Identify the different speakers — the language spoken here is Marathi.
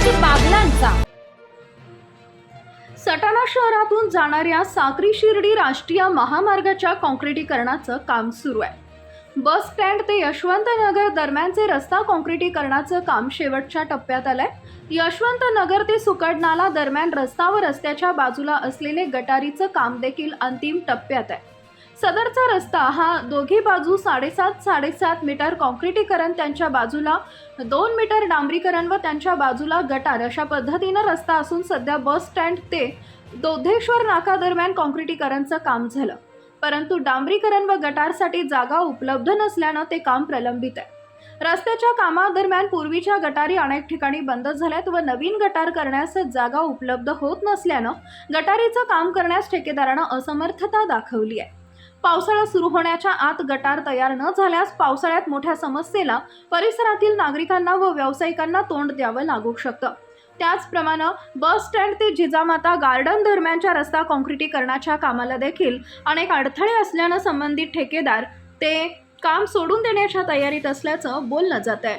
Speaker 1: शिवाजी बागलांचा. सटाणा शहरातून जाणाऱ्या साक्री शिर्डी राष्ट्रीय महामार्गाच्या कॉन्क्रिटीकरणाचं काम सुरू आहे. बस स्टँड ते यशवंतनगर दरम्यानचे रस्ता कॉन्क्रिटीकरणाचं काम शेवटच्या टप्प्यात आलंय. यशवंतनगर ते सुकडनाला दरम्यान रस्ता व रस्त्याच्या बाजूला असलेले गटारीचं काम देखील अंतिम टप्प्यात आहे. सदरचा रस्ता हा दोघी बाजू साडेसात साडेसात मीटर काँक्रिटीकरण त्यांच्या बाजूला दोन मीटर डांबरीकरण व त्यांच्या बाजूला गटार. अशा पद्धतीनं रस्ता असून सध्या बस स्टँड ते दोधेश्वर नाका दरम्यान काँक्रिटीकरणचं काम झालं. परंतु डांबरीकरण व गटारसाठी जागा उपलब्ध नसल्यानं ते काम प्रलंबित आहे. रस्त्याच्या कामादरम्यान पूर्वीच्या गटारी अनेक ठिकाणी बंद झाल्यात व नवीन गटार करण्यास जागा उपलब्ध होत नसल्यानं गटारीचं काम करण्यास ठेकेदारानं असमर्थता दाखवली आहे. पावसाळा सुरू होण्याच्या आत गटार तयार न झाल्यास पावसाळ्यात मोठ्या समस्येला परिसरातील नागरिकांना व व्यावसायिकांना तोंड द्यावं लागू शकतं. त्याचप्रमाणे बस स्टँड ते जिजामाता गार्डन दरम्यानच्या रस्ता काँक्रिटीकरणाच्या कामाला देखील अनेक अडथळे असल्यानं संबंधित ठेकेदार ते काम सोडून देण्याच्या तयारीत असल्याचं बोललं जात आहे